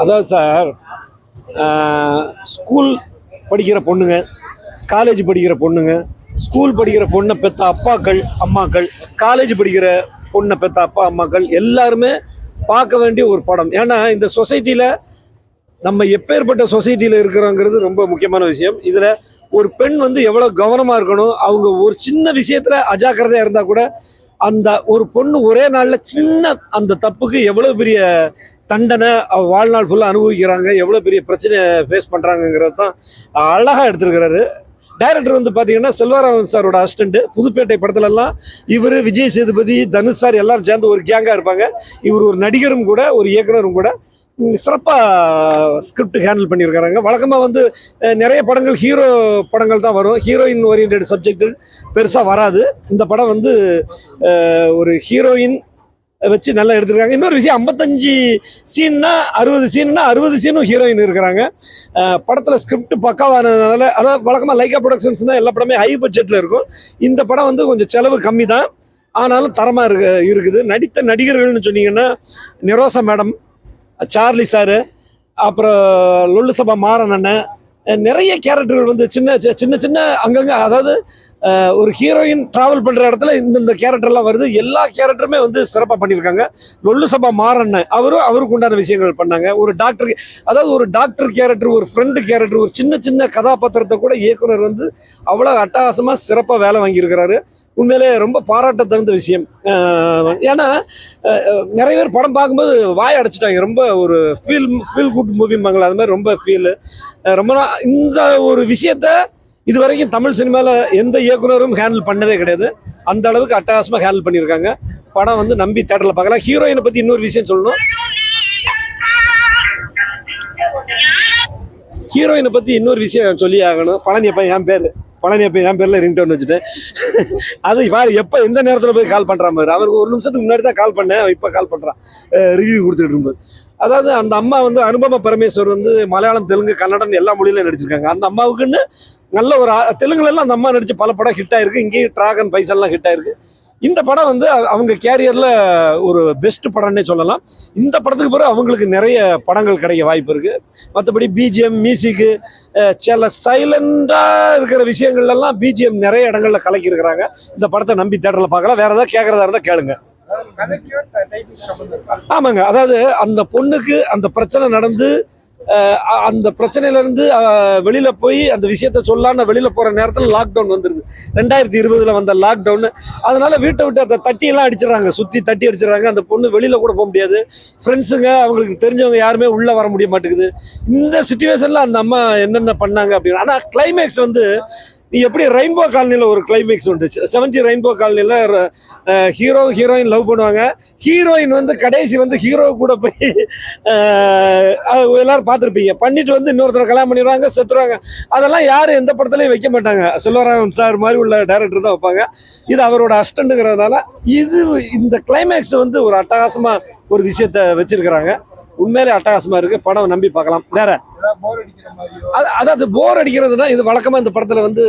அதாவது sir school படிக்கிற பொண்ணுங்க காலேஜ் படிக்கிற பொண்ணுங்க ஸ்கூல் படிக்கிற பொண்ணை பெத்த அப்பாக்கள் அம்மாக்கள் காலேஜ் படிக்கிற பொண்ணை பெத்த அப்பா அம்மாக்கள் எல்லாருமே பார்க்க வேண்டிய ஒரு படம். ஏன்னா இந்த சொசைட்டியில் நம்ம எப்பேற்பட்ட சொசைட்டியில் இருக்கிறோங்கிறது ரொம்ப முக்கியமான விஷயம். இதில் ஒரு பெண் வந்து எவ்வளோ கவனமாக இருக்கணும் அவங்க ஒரு சின்ன விஷயத்தில் அஜாக்கிரதையாக இருந்தால் கூட அந்த ஒரு பொண்ணு ஒரே நாளில் சின்ன அந்த தப்புக்கு எவ்வளோ பெரிய தண்டனை அவ வாழ்நாள் ஃபுல்லாக அனுபவிக்கிறாங்க எவ்வளோ பெரிய பிரச்சனையை ஃபேஸ் பண்ணுறாங்கங்கிறது தான் அழகாக எடுத்திருக்கிறாரு. டைரக்டர் வந்து பார்த்தீங்கன்னா செல்வராமன் சாரோட அசிஸ்டன்ட் புதுப்பேட்டை படத்துலலாம் இவர் விஜய் சேதுபதி தனுஷ் சார் எல்லாரும் சேர்ந்து ஒரு கேங்காக இருப்பாங்க. இவர் ஒரு நடிகரும் கூட ஒரு இயக்குனரும் கூட. சிறப்பாக ஸ்கிரிப்ட் ஹேண்டில் பண்ணியிருக்கிறாங்க வழக்கமாக வந்து நிறைய படங்கள் ஹீரோ படங்கள் தான் வரும். ஹீரோயின் ஓரியன்ட் சப்ஜெக்ட் பெருசாக வராது. இந்த படம் வந்து ஒரு ஹீரோயின் வச்சு நல்லா எடுத்திருக்காங்க. இன்னொரு விஷயம் ஐம்பத்தஞ்சு சீன்னா அறுபது சீன்னா அறுபது சீனும் ஹீரோயின் இருக்கிறாங்க. படத்தில் ஸ்கிரிப்ட் பக்காவானதுனால அதாவது வழக்கமாக லைக்கா ப்ரொடக்ஷன்ஸ்னால் எல்லா படமே ஹை பட்ஜெட்டில் இருக்கும். இந்த படம் வந்து கொஞ்சம் செலவு கம்மி தான் ஆனாலும் தரமாக இருக்கு இருக்குது. நடித்த நடிகர்கள்னு சொன்னீங்கன்னா நிரோசா மேடம் சார்லி சாரு அப்புறம் லொல்லு சபா மாறன் அண்ணன் நிறைய கேரக்டர்கள் வந்து சின்ன சி- சின்ன சின்ன அங்கங்கே அதாவது ஒரு ஹீரோயின் ட்ராவல் பண்ணுற இடத்துல இந்தந்த கேரக்டர்லாம் வருது. எல்லா கேரக்டருமே வந்து சிறப்பாக பண்ணியிருக்காங்க லொல்லு சபா மாறண்ணன் அவரும் அவருக்கு உண்டான விஷயங்கள் பண்ணாங்க. ஒரு டாக்டர் அதாவது ஒரு டாக்டர் கேரக்டர் ஒரு ஃப்ரெண்டு கேரக்டர் ஒரு சின்ன சின்ன கதாபாத்திரத்தை கூட இயக்குனர் வந்து அவ்வளோ அட்டகாசமாக சிறப்பாக வேலை வாங்கியிருக்கிறாரு. உண்மையிலே ரொம்ப பாராட்ட தகுந்த விஷயம் ஏன்னா நிறைய பேர் படம் பார்க்கும்போது வாய் அடைச்சிட்டாங்க. ரொம்ப ஒரு ஃபீல் ஃபீல் குட் மூவிம்பாங்களா அது மாதிரி ரொம்ப ஃபீலு ரொம்ப இந்த ஒரு விஷயத்த இது வரைக்கும் தமிழ் சினிமாவில் எந்த இயக்குனரும் ஹேண்டில் பண்ணதே கிடையாது. அந்த அளவுக்கு அட்டகாசமாக ஹேண்டில் பண்ணியிருக்காங்க. படம் வந்து நம்பி தேட்டரில் பார்க்கலாம். ஹீரோயினை பற்றி இன்னொரு விஷயம் சொல்லணும். ஹீரோயினை பற்றி இன்னொரு விஷயம் சொல்லி ஆகணும். பழனியப்பா என் பேர். பழனியப்பா என் பேரில் ரிங்டோன் வச்சுட்டேன். அது பாரு எப்போ எந்த நேரத்தில் போய் கால் பண்ணுறான் மாதிரி அவருக்கு ஒரு நிமிஷத்துக்கு முன்னாடி தான் கால் பண்ணேன். இப்போ கால் பண்ணுறான் ரிவ்யூ கொடுத்துட்டு இருக்கும்போது. அதாவது அந்த அம்மா வந்து அனுபம பரமேஸ்வர் வந்து மலையாளம் தெலுங்கு கன்னடம் எல்லா மொழியிலும் நடிச்சிருக்காங்க. அந்த அம்மாவுக்குன்னு நல்ல ஒரு ஆ- அந்த அம்மா நடிச்சு பல படம் ஹிட் ஆயிருக்கு. இங்கேயும் டிராகன் பைசல்லாம் ஹிட் ஆயிருக்கு. இந்த படம் வந்து அவங்க கேரியர்ல ஒரு பெஸ்ட் படம்னே சொல்லலாம். இந்த படத்துக்கு பிறகு அவங்களுக்கு நிறைய படங்கள் கிடைக்க வாய்ப்பு இருக்கு. மற்றபடி பிஜிஎம் மியூசிக்கு சில சைலண்டா இருக்கிற விஷயங்கள்ல எல்லாம் பிஜிஎம் நிறைய இடங்கள்ல கலக்கி இருக்கிறாங்க இந்த படத்தை நம்பி தேட்டரில் பார்க்கலாம். வேற ஏதாவது கேட்கறதா இருந்தா கேளுங்க. ஆமாங்க. அதாவது அந்த பொண்ணுக்கு அந்த பிரச்சனை நடந்து அந்த பிரச்சனையிலேருந்து வெளியில் போய் அந்த விஷயத்த சொல்லான்னு வெளியில் போகிற நேரத்தில் லாக்டவுன் வந்துருது. ரெண்டாயிரத்தி இருபதில் வந்த லாக்டவுன் அதனால் வீட்டை விட்டு அந்த தட்டியெல்லாம் அடிச்சிடறாங்க. சுற்றி தட்டி அடிச்சிடறாங்க. அந்த பொண்ணு வெளியில் கூட போக முடியாது. ஃப்ரெண்ட்ஸுங்க அவங்களுக்கு தெரிஞ்சவங்க யாருமே உள்ளே வர முடிய மாட்டேங்குது. இந்த சுச்சுவேஷனில் அந்த அம்மா என்னென்ன பண்ணாங்க அப்படின்னு. ஆனால் கிளைமேக்ஸ் வந்து நீ எப்படி ரெயின்போ காலனியில் ஒரு கிளைமேக்ஸ் உண்டு? செவன்டி ரெயின்போ காலனியில் ஹீரோ ஹீரோயின் லவ் பண்ணுவாங்க. ஹீரோயின் வந்து கடைசி வந்து ஹீரோ கூட போய் எல்லாரும் பார்த்துருப்பீங்க. பண்ணிட்டு வந்து இன்னொருத்தரை கல்யாணம் பண்ணிடுவாங்க செத்துருவாங்க. அதெல்லாம் யாரும் எந்த படத்துலையும் வைக்க மாட்டாங்க. செல்வராமன் சார் மாதிரி உள்ள டேரக்டர் தான் வைப்பாங்க. இது அவரோட அஸ்டண்ட்டுங்கிறதுனால இது இந்த கிளைமேக்ஸ் வந்து ஒரு அட்டகாசமாக ஒரு விஷயத்த வச்சிருக்கிறாங்க. உண்மையிலே அட்டகாசமா இருக்கு. படம் நம்பி பார்க்கலாம். வேற? அதாவது போர் அடிக்கிறதுனா இது வழக்கமாக இந்த படத்தில் வந்து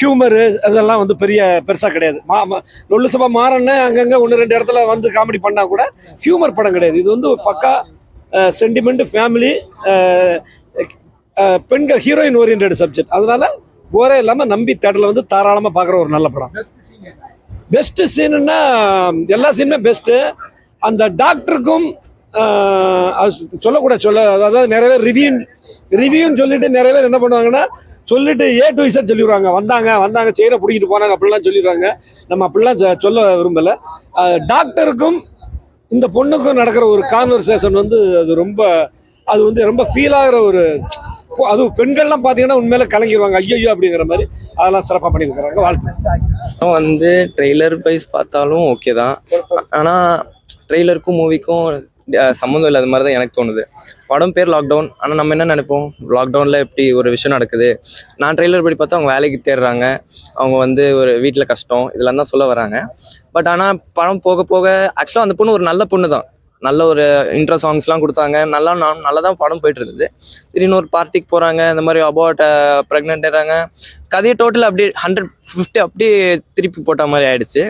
ஹியூமரு அதெல்லாம் வந்து பெரிய பெருசாக கிடையாது. மா லொல்லு சபா மாறன்னு அங்கங்கே ஒன்று ரெண்டு இடத்துல வந்து காமெடி பண்ணால் கூட ஹியூமர் படம் கிடையாது. இது வந்து பக்கா சென்டிமெண்ட் ஃபேமிலி பெண்கள் ஹீரோயின் ஓரியன்ட் சப்ஜெக்ட் அதனால போரே இல்லாமல் நம்பி தேட்டரில் வந்து தாராளமாக பார்க்குற ஒரு நல்ல படம். பெஸ்ட் சீன் என்ன? பெஸ்ட் சீனுன்னா எல்லா சீனுமே பெஸ்ட்டு அந்த டாக்டருக்கும் அது சொல்லக்கூட சொல்ல அதாவது நிறைய பேர் ரிவியூன் ரிவ்யூன்னு சொல்லிட்டு நிறைய பேர் என்ன பண்ணுவாங்கன்னா சொல்லிட்டு ஏ டு இசட் சொல்லிடுவாங்க. வந்தாங்க வந்தாங்க செய்கிற பிடிக்கிட்டு போனாங்க அப்படிலாம் சொல்லிடுறாங்க. நம்ம அப்படிலாம் சொல்ல விரும்பலை. டாக்டருக்கும் இந்த பொண்ணுக்கும் நடக்கிற ஒரு கான்வர்சேஷன் வந்து அது ரொம்ப அது வந்து ரொம்ப ஃபீல் ஆகிற ஒரு அது பெண்கள்லாம் பார்த்தீங்கன்னா உண்மையில கலங்கிடுவாங்க ஐயோ அப்படிங்கிற மாதிரி. அதெல்லாம் சிறப்பாக பண்ணியிருக்கிறாங்க வாழ்த்து. வந்து ட்ரெய்லர் வைஸ் பார்த்தாலும் ஓகே தான். ஆனால் ட்ரெய்லருக்கும் மூவிக்கும் சம்மந்தம் இல்லாத மாதிரி தான் எனக்கு தோணுது. படம் பேர் லாக்டவுன் ஆனால் நம்ம என்ன நினைப்போம்? லாக்டவுனில் எப்படி ஒரு விஷயம் நடக்குது? நான் ட்ரெய்லர் படி பார்த்தா அவங்க வேலைக்கு தேடுறாங்க. அவங்க வந்து ஒரு வீட்டில் கஷ்டம். இதெல்லாம் தான் சொல்ல வராங்க. பட் ஆனால் படம் போக போக ஆக்சுவலாக அந்த பொண்ணு ஒரு நல்ல பொண்ணு தான் நல்ல ஒரு இன்ட்ரோ சாங்ஸ்லாம் கொடுத்தாங்க. நல்லா நான் நல்லா தான் படம் போயிட்டு இருந்தது. திடீர்னு ஒரு பார்ட்டிக்கு போகிறாங்க இந்த மாதிரி அபவுட் ப்ரெக்னென்ட் ஆகிறாங்க கதையை டோட்டல் அப்படியே ஹண்ட்ரட் ஃபிஃப்டி அப்படியே திருப்பி போட்ட மாதிரி ஆயிடுச்சு.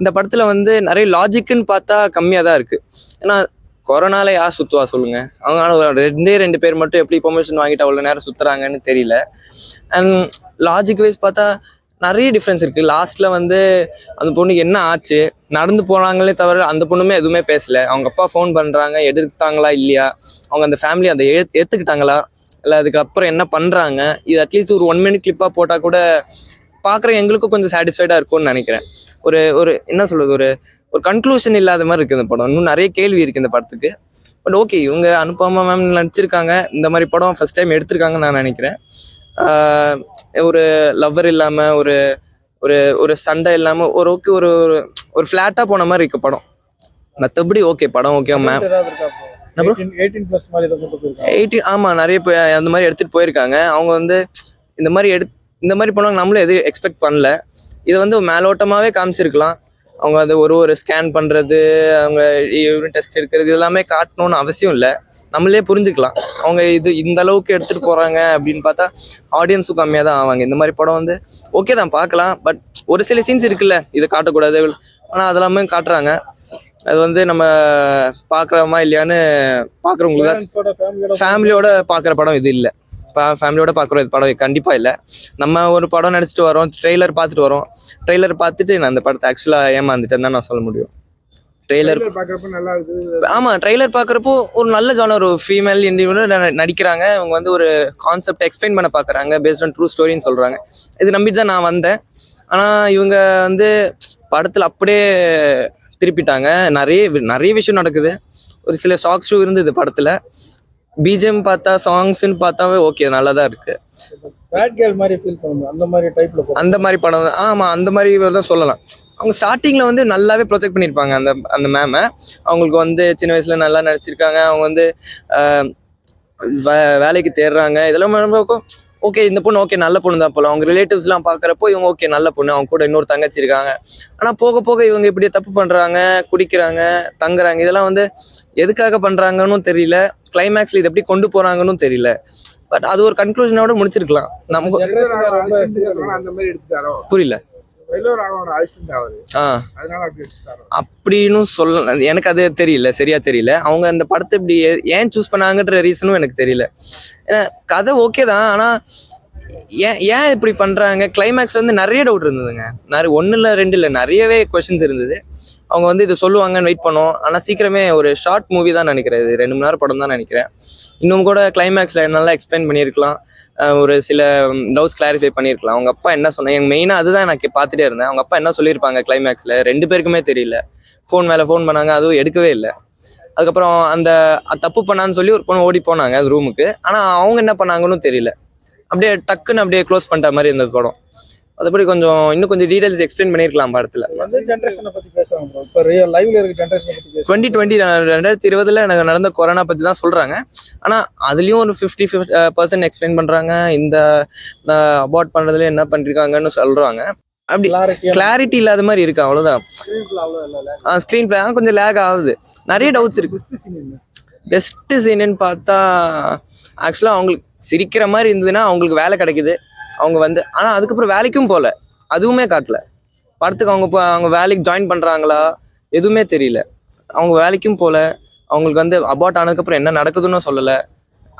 இந்த படத்தில் வந்து நிறைய லாஜிக்குன்னு பார்த்தா கம்மியாக தான் இருக்குது ஏன்னா கொரோனால யார் சுத்துவா சொல்லுங்க? அவங்க ஆனால் ரெண்டே ரெண்டு பேர் மட்டும் எப்படி பெர்மிஷன் வாங்கிட்டு அவ்வளோ நேரம் சுத்துறாங்கன்னு தெரியல. அண்ட் லாஜிக் வைஸ் பார்த்தா நிறைய டிஃப்ரென்ஸ் இருக்கு. லாஸ்ட்ல வந்து அந்த பொண்ணுக்கு என்ன ஆச்சு? நடந்து போனாங்களே தவிர அந்த பொண்ணுமே எதுவுமே பேசல. அவங்க அப்பா ஃபோன் பண்றாங்க. எடுத்தாங்களா இல்லையா? அவங்க அந்த ஃபேமிலி அதை ஏ- ஏத்துக்கிட்டாங்களா? இல்லை அதுக்கப்புறம் என்ன பண்ணுறாங்க இது அட்லீஸ்ட் ஒரு ஒன் மினிட் கிளிப்பாக போட்டால் கூட பார்க்குற எங்களுக்கும் கொஞ்சம் சாட்டிஸ்ஃபைடாக இருக்கும்னு நினைக்கிறேன். ஒரு ஒரு என்ன சொல்றது ஒரு ஒரு கன்க்ளூஷன் இல்லாத மாதிரி இருக்கு இந்த படம். இன்னும் நிறைய கேள்வி இருக்கு இந்த படத்துக்கு. பட் ஓகே இவங்க அனுபமா மேம் நடிச்சிருக்காங்க. இந்த மாதிரி படம் ஃபர்ஸ்ட் டைம் எடுத்திருக்காங்கன்னு நான் நினைக்கிறேன். ஒரு லவ்வர் இல்லாமல் ஒரு ஒரு ஒரு சண்டை இல்லாமல் ஒரு ஓகே ஒரு ஒரு- ஒரு ஃப்ளாட்டாக போன மாதிரி இருக்கு படம். மற்றபடி ஓகே படம் ஓகே மேம்? எயிட்டீன் ஆமாம் நிறைய அந்த மாதிரி எடுத்துகிட்டு போயிருக்காங்க. அவங்க வந்து இந்த மாதிரி எடு இந்த மாதிரி பண்ணுவாங்க நம்மளும் எதுவும் எக்ஸ்பெக்ட் பண்ணல. இதை வந்து மேலோட்டமாகவே காமிச்சிருக்கலாம். அவங்க அது ஒரு ஒரு ஸ்கேன் பண்ணுறது அவங்க யூரின் டெஸ்ட் எடுக்கிறது இது எல்லாமே காட்டணும்னு அவசியம் இல்லை. நம்மளே புரிஞ்சுக்கலாம். அவங்க இது இந்த அளவுக்கு எடுத்துகிட்டு போகிறாங்க அப்படின்னு பார்த்தா ஆடியன்ஸும் கம்மியாக தான் ஆவாங்க. இந்த மாதிரி படம் வந்து ஓகே தான் பார்க்கலாம். பட் ஒரு சில சீன்ஸ் இருக்குல்ல இதை காட்டக்கூடாது. ஆனால் அதெல்லாமே காட்டுறாங்க. அது வந்து நம்ம பார்க்குறோமா இல்லையான்னு பார்க்குறவங்களுக்கு தான் ஃபேமிலியோட பார்க்குற படம் இது இல்லை. ஃபேமிலியோட பார்க்குற படம் கண்டிப்பாக இல்லை. நம்ம ஒரு படம் நடிச்சிட்டு வரோம். ட்ரெய்லர் பார்த்துட்டு வரோம். ட்ரெய்லர் பார்த்துட்டு நான் அந்த படத்தை ஆக்சுவலாக ஏமாந்துட்டேன்னு தான் நான் சொல்ல முடியும். ட்ரெய்லர் ஆமாம் ட்ரெய்லர் பார்க்குறப்போ ஒரு நல்ல ஜானர் ஒரு ஃபீமேல் இண்டிவிஜுவல் நடிக்கிறாங்க. அவங்க வந்து ஒரு கான்செப்ட் எக்ஸ்பிளைன் பண்ண பார்க்குறாங்க பேஸ்ட் ஆன் ட்ரூ ஸ்டோரின்னு சொல்கிறாங்க இது நம்பிட்டு தான் நான் வந்தேன். ஆனால் இவங்க வந்து படத்தில் அப்படியே திருப்பிட்டாங்க. நிறைய நிறைய விஷயம் நடக்குது. ஒரு சில ஷாக்ஸும் இருந்தது படத்தில். பிஜிஎம் பார்த்தா சாங்ஸ்ன்னு பார்த்தாவே ஓகே நல்லா தான் இருக்குது பேட் கேர்ள் மாதிரி ஃபீல் பண்ணுங்க. அந்த மாதிரி டைப்ல அந்த மாதிரி படம் தான். ஆமாம் அந்த மாதிரி தான் சொல்லலாம். அவங்க ஸ்டார்டிங்கில் வந்து நல்லாவே ப்ரொஜெக்ட் பண்ணியிருப்பாங்க அந்த அந்த மேமை அவங்களுக்கு வந்து சின்ன வயசில் நல்லா நடிச்சிருக்காங்க. அவங்க வந்து வேலைக்கு தேடுறாங்க. இதெல்லாம் ஓகே இந்த பொண்ணு ஓகே நல்ல பொண்ணு தான் போல. அவங்க ரிலேட்டிவ்ஸ்லாம் பார்க்குறப்போ இவங்க ஓகே நல்ல பொண்ணு. அவங்க கூட இன்னொரு தங்கச்சி இருக்காங்க. ஆனால் போக போக இவங்க இப்படி தப்பு பண்ணுறாங்க குடிக்கிறாங்க தங்குறாங்க. இதெல்லாம் வந்து எதுக்காக பண்ணுறாங்கன்னு தெரியல. கிளைமேக்ஸில் இது எப்படி கொண்டு போகிறாங்கன்னு தெரியல. பட் அது ஒரு கன்க்ளூஷனோட முடிச்சிருக்கலாம். நமக்கு புரியல. அப்படின்னு சொல்ல எனக்கு அது தெரியல சரியா தெரியல. அவங்க அந்த படத்தை இப்படி ஏன் சூஸ் பண்ணாங்கன்ற ரீசனும் எனக்கு தெரியல. ஏன்னா கதை ஓகே தான் ஆனால் ஏன் ஏன் இப்படி பண்ணுறாங்க கிளைமேக்ஸ் வந்து நிறைய டவுட் இருந்ததுங்க. நிறைய ஒன்றும் இல்லை ரெண்டு இல்லை நிறையவே கொஷின்ஸ் இருந்தது. அவங்க வந்து இதை சொல்லுவாங்கன்னு வெயிட் பண்ணோம். ஆனால் சீக்கிரமே ஒரு ஷார்ட் மூவி தான் நினைக்கிறேன். இது ரெண்டு மணி நேரம் படம் தான் நினைக்கிறேன். இன்னும் கூட கிளைமேக்ஸில் நல்லா எக்ஸ்பிளைன் பண்ணியிருக்கலாம். ஒரு சில டவுட்ஸ் கிளாரிஃபை பண்ணியிருக்கலாம். அவங்க அப்பா என்ன சொன்னாங்க எனக்கு மெயினாக அதுதான் எனக்கு பார்த்துட்டே இருந்தேன். அவங்க அப்பா என்ன சொல்லியிருப்பாங்க கிளைமேக்ஸில் ரெண்டு பேருக்குமே தெரியல. ஃபோன் மேலே ஃபோன் பண்ணாங்க. அதுவும் எடுக்கவே இல்லை. அதுக்கப்புறம் அந்த தப்பு பண்ணான்னு சொல்லி ஒரு பொண்ணு ஓடி போனாங்க அந்த ரூமுக்கு ஆனால் அவங்க என்ன பண்ணாங்கன்னு தெரியல. அப்படியே டக்குன்னு அப்படியே க்ளோஸ் பண்ணிட்ட மாதிரி இருந்தது படம். அதுபடி கொஞ்சம் இன்னும் கொஞ்சம் டீடைல்ஸ் எக்ஸ்பிளைன் பண்ணியிருக்கலாம் படத்தில். எந்த ஜெனரேஷனை பத்தி பேசுறாங்க ப்ரோ இப்போ ரியல் லைவ்ல இருக்க ஜெனரேஷனை பத்தி பேசுறாங்க டுவெண்ட்டி டுவெண்ட்டி ரெண்டாயிரத்தி இருபதுல எனக்கு நடந்த கொரோனா பற்றி தான் சொல்கிறாங்க ஆனால் அதுலேயும் ஒரு ஃபிஃப்டி பர்சன்ட் எக்ஸ்பிளைன் பண்ணுறாங்க இந்த அபார்ட் பண்ணுறதுல என்ன பண்ணிருக்காங்கன்னு சொல்கிறாங்க அப்படி கிளாரிட்டி இல்லாத மாதிரி இருக்கு அவ்வளோதான் ஸ்க்ரீன்ல அவ்வளோ இல்ல ஸ்க்ரீன் பிளே கொஞ்சம் லேக் ஆகுது. நிறைய டவுட்ஸ் இருக்கு. பெஸ்ட் சீன் என்ன? பெஸ்ட் சீனுன்னு பார்த்தா ஆக்சுவலாக அவங்களுக்கு சிரிக்கிற மாதிரி இருந்ததுன்னா அவங்களுக்கு வேலை கிடைக்குது. அவங்க வந்து ஆனால் அதுக்கப்புறம் வேலைக்கும் போகல அதுவுமே காட்டல. படத்துக்கு அவங்க இப்போ அவங்க வேலைக்கு ஜாயின் பண்ணுறாங்களா எதுவுமே தெரியல. அவங்க வேலைக்கும் போகல அவங்களுக்கு வந்து அபார்ட் ஆனதுக்கப்புறம் என்ன நடக்குதுன்னு சொல்லலை.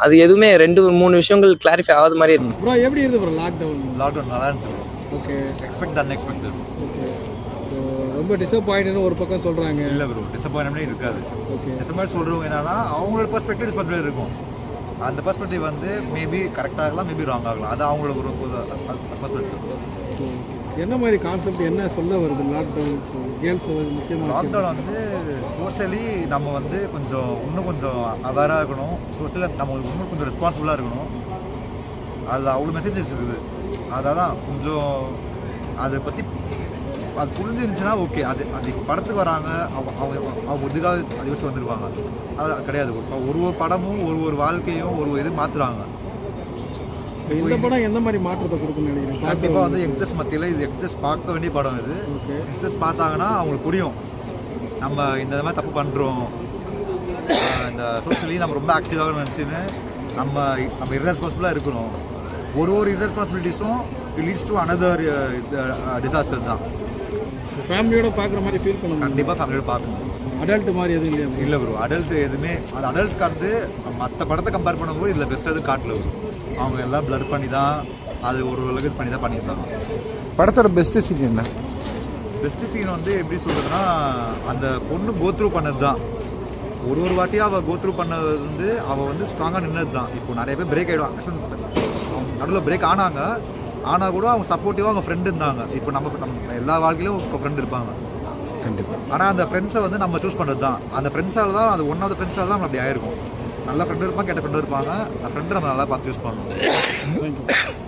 அது எதுவுமே ரெண்டு மூணு விஷயங்கள் கிளாரிஃபை ஆகாத மாதிரி இருக்கு ப்ரோ எப்படி இருந்து ப்ரோ லாக்டவுன் லாக்டவுன் நல்லா இருந்துச்சு bro okay expect unexpected okay so ரொம்ப டிசப்பாயிண்ட்னு ஒரு பக்கம் சொல்றாங்க. இல்லை ப்ரோ டிசப்பாயின்மெண்ட்டே இருக்காது. ஓகே டிசப்பாயிண்ட் சொல்கிறவங்க என்னன்னா அவங்களோட பெர்ஸ்பெக்டிவ் டிஸ்பெக்டிவ் இருக்கும். அந்த பெர்ஸ்பெக்டிவ் வந்து மேபி கரெக்ட் ஆகலாம் மேபி ராங் ஆகலாம். அது அவங்களோட ஒரு பெர்ஸ்பெக்டிவ் என்ன மாதிரி கான்செப்ட் என்ன சொல்ல வருது லாக்டவுன் கேர்ள்ஸ் முக்கியமாக லாக்டவுன் வந்து சோஷியலி நம்ம வந்து கொஞ்சம் இன்னும் கொஞ்சம் அவேராக இருக்கணும். சோஷியலாக நம்ம இன்னும் கொஞ்சம் ரெஸ்பான்சிபிளாக இருக்கணும். அதில் அவ்வளோ மெசேஜஸ் இருக்குது. அதான் கொஞ்சம் அதை பற்றி அது புரிஞ்சிருந்துச்சுன்னா ஓகே. அது அது படத்துக்கு வராங்க அவங்க அவங்க அவங்க இதுக்காக அது யோசிச்சு வந்துருவாங்க. அது கிடையாது. ஒரு ஒரு படமும் ஒரு ஒரு வாழ்க்கையும் ஒரு ஒரு இது மாற்றுறாங்க இந்த படம் எந்த மாதிரி மாற்றத்தை கொடுக்கும்னு நினைக்கிறேன் கண்டிப்பாக வந்து எக்ஸஸ் மத்தியில் இது எக்ஸஸ் பார்க்க வேண்டிய படம் இது. எக்ஸஸ் பார்த்தாங்கன்னா அவங்களுக்கு புரியும். நம்ம இந்த மாதிரி தப்பு பண்ணுறோம் இந்த சோஷியலி நம்ம ரொம்ப ஆக்டிவாக நினச்சின்னு நம்ம நம்ம irresponsible-ஆ இருக்கணும். ஒரு ஒரு irresponsibilities-உம் லீட்ஸ் டு அனதர் டிசாஸ்டர் தான். ஃபேமிலியோட பார்க்குற மாதிரி ஃபீல் பண்ணுங்க. கண்டிப்பாக ஃபேமிலியோட பார்க்கணும். அடல்ட் மாதிரி எதுவும் இல்லையா? இல்லை ப்ரோ அடல்ட் எதுவுமே அது அடல்ட் வந்து மற்ற படத்தை கம்பேர் பண்ணும்போது இதில் பெஸ்ட் எதுவும் காட்டல ப்ரோ அவங்க எல்லாம் blur பண்ணி தான் அது ஒரு அளவுக்கு பண்ணி தான் பண்ணியிருந்தாங்க. படத்தோட பெஸ்ட் சீன் என்ன? பெஸ்ட் சீன் வந்து எப்படி சொல்றதுன்னா அந்த பொண்ணு கோத்ரூ பண்ணது தான் ஒரு ஒரு வாட்டியும் அவள் கோத்ரூ பண்ணது வந்து அவள் வந்து ஸ்ட்ராங்காக நின்னது தான் இப்போ நிறைய பேர் பிரேக் ஆகிடுவாங்க நடுவில் பிரேக் ஆனாங்க. ஆனால் கூட அவங்க சப்போர்ட்டிவாக அவங்க ஃப்ரெண்டு இருந்தாங்க. இப்போ நம்ம நம்ம எல்லா வாழ்க்கையிலும் இப்போ ஃப்ரெண்டு இருப்பாங்க. கண்டிப்பாக ஆனால் அந்த ஃப்ரெண்ட்ஸை வந்து நம்ம சூஸ் பண்ணுறது தான் அந்த ஃப்ரெண்ட்ஸால் தான் அது ஒன் ஆஃப் த ஃப்ரெண்ட்ஸால் தான் நம்ம அப்படி ஆயிருக்கும். நல்ல ஃப்ரெண்டு இருப்பாங்க கெட்ட ஃப்ரெண்டு இருப்பாங்க. அந்த ஃப்ரெண்டு நம்ம நல்லா பார்த்து சூஸ் பண்ணணும்.